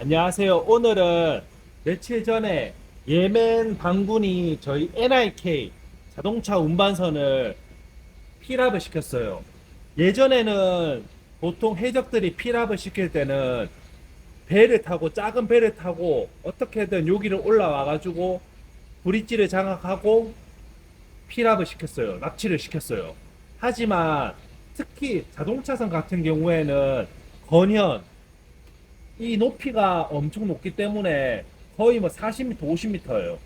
안녕하세요. 오늘은 며칠 전에 예멘 방군이 저희 NIK 자동차 운반선을 필압을 시켰어요. 예전에는 보통 해적들이 필압을 시킬 때는 배를 타고 작은 배를 타고 어떻게든 여기를 올라와 가지고 브릿지를 장악하고 필압을 시켰어요. 납치를 시켰어요. 하지만 특히 자동차선 같은 경우에는 건현 이 높이가 엄청 높기 때문에 거의 뭐 40m, 50m예요.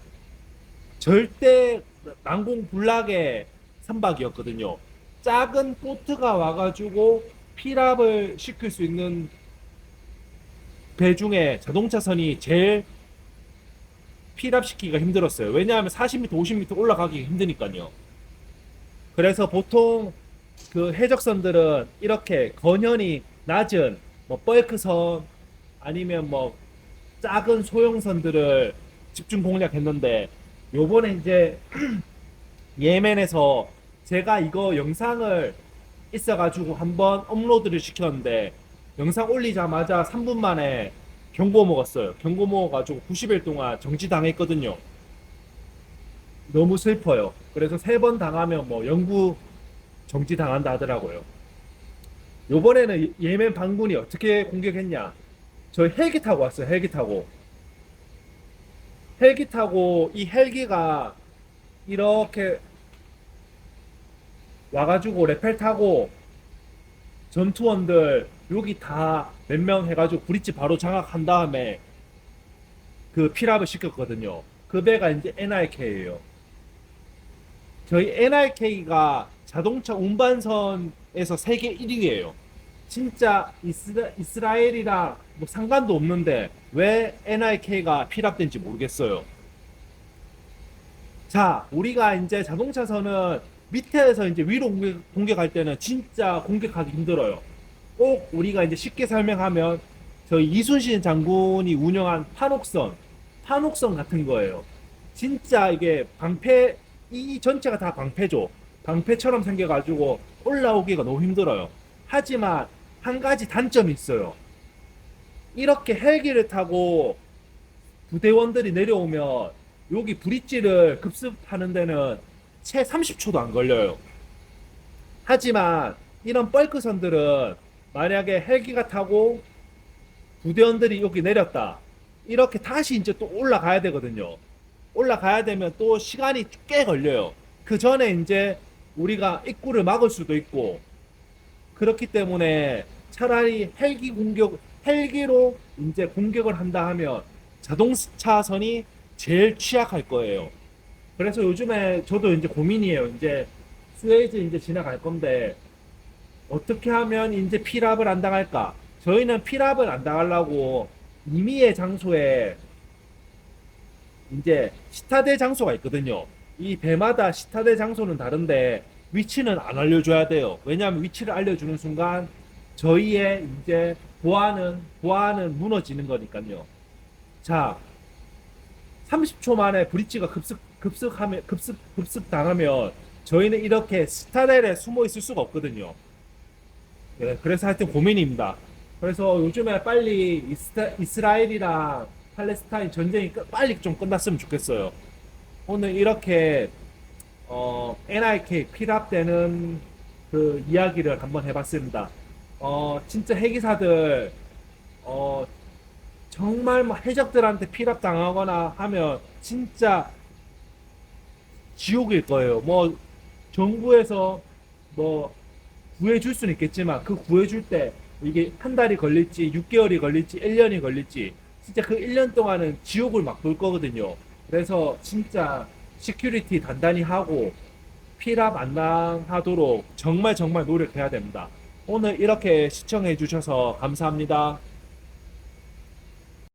절대 난공 불락의 선박이었거든요. 작은 보트가 와가지고 필압을 시킬 수 있는 배 중에 자동차선이 제일 필압시키기가 힘들었어요. 왜냐하면 40m, 50m 올라가기 힘드니까요. 그래서 보통 그 해적선들은 이렇게 건현이 낮은 뭐 뻘크선 아니면 뭐 작은 소형선들을 집중 공략했는데 요번에 이제 예멘에서 제가 이거 영상을 있어가지고 한번 업로드를 시켰는데 영상 올리자마자 3분 만에 경고 먹었어요. 경고 먹어가지고 90일 동안 정지당했거든요. 너무 슬퍼요. 그래서 세 번 당하면 뭐 영구 정지당한다 하더라고요. 요번에는 예멘 반군이 어떻게 공격했냐? 저희 헬기 타고 왔어요. 헬기 타고. 헬기 타고 이 헬기가 이렇게 와가지고 레펠 타고 전투원들 여기 다 몇 명 해가지고 브릿지 바로 장악한 다음에 그 필압을 시켰거든요. 그 배가 이제 NIK예요. 저희 NIK가 자동차 운반선에서 세계 1위예요. 진짜 이스라, 이스라엘이랑 뭐 상관도 없는데 왜 NIK가 필압된지 모르겠어요. 자, 우리가 이제 자동차선은 밑에서 이제 위로 공격, 공격 할 때는 진짜 공격하기 힘들어요. 꼭 우리가 이제 쉽게 설명하면 저희 이순신 장군이 운영한 판옥선, 판옥선 같은 거예요. 진짜 이게 방패, 이 전체가 다 방패죠. 방패처럼 생겨가지고 올라오기가 너무 힘들어요. 하지만 한 가지 단점이 있어요. 이렇게 헬기를 타고 부대원들이 내려오면 여기 브릿지를 급습하는 데는 채 30초도 안 걸려요. 하지만 이런 뻘크선들은 만약에 헬기가 타고 부대원들이 여기 내렸다. 이렇게 다시 이제 또 올라가야 되거든요. 올라가야 되면 또 시간이 꽤 걸려요. 그 전에 이제 우리가 입구를 막을 수도 있고 그렇기 때문에 차라리 헬기 공격, 헬기로 이제 공격을 한다 하면 자동차선이 제일 취약할 거예요. 그래서 요즘에 저도 이제 고민이에요. 이제 스웨이즈 이제 지나갈 건데 어떻게 하면 이제 필압을 안 당할까? 저희는 필압을 안 당하려고 임의의 장소에 이제 시타대 장소가 있거든요. 이 배마다 시타대 장소는 다른데 위치는 안 알려줘야 돼요. 왜냐하면 위치를 알려주는 순간 저희의 이제 보안은 보안은 무너지는 거니까요. 자, 30초 만에 브릿지가 급습 급습하면 급습 급습 당하면 저희는 이렇게 스타델에 숨어 있을 수가 없거든요. 네, 그래서 하여튼 고민입니다. 그래서 요즘에 빨리 이스타, 이스라엘이랑 팔레스타인 전쟁이 끝- 빨리 좀 끝났으면 좋겠어요. 오늘 이렇게 어, NIK 필압되는 그 이야기를 한번 해봤습니다. 어, 진짜 해기사들 어, 정말 뭐 해적들한테 필압 당하거나 하면 진짜 지옥일 거예요. 뭐 정부에서 뭐 구해줄 수는 있겠지만 그 구해줄 때 이게 한 달이 걸릴지 6개월이 걸릴지 1년이 걸릴지 진짜 그 1년 동안은 지옥을 막 볼 거거든요. 그래서 진짜 시큐리티 단단히 하고 필압 안 당하도록 정말 정말 노력해야 됩니다. 오늘 이렇게 시청해 주셔서 감사합니다.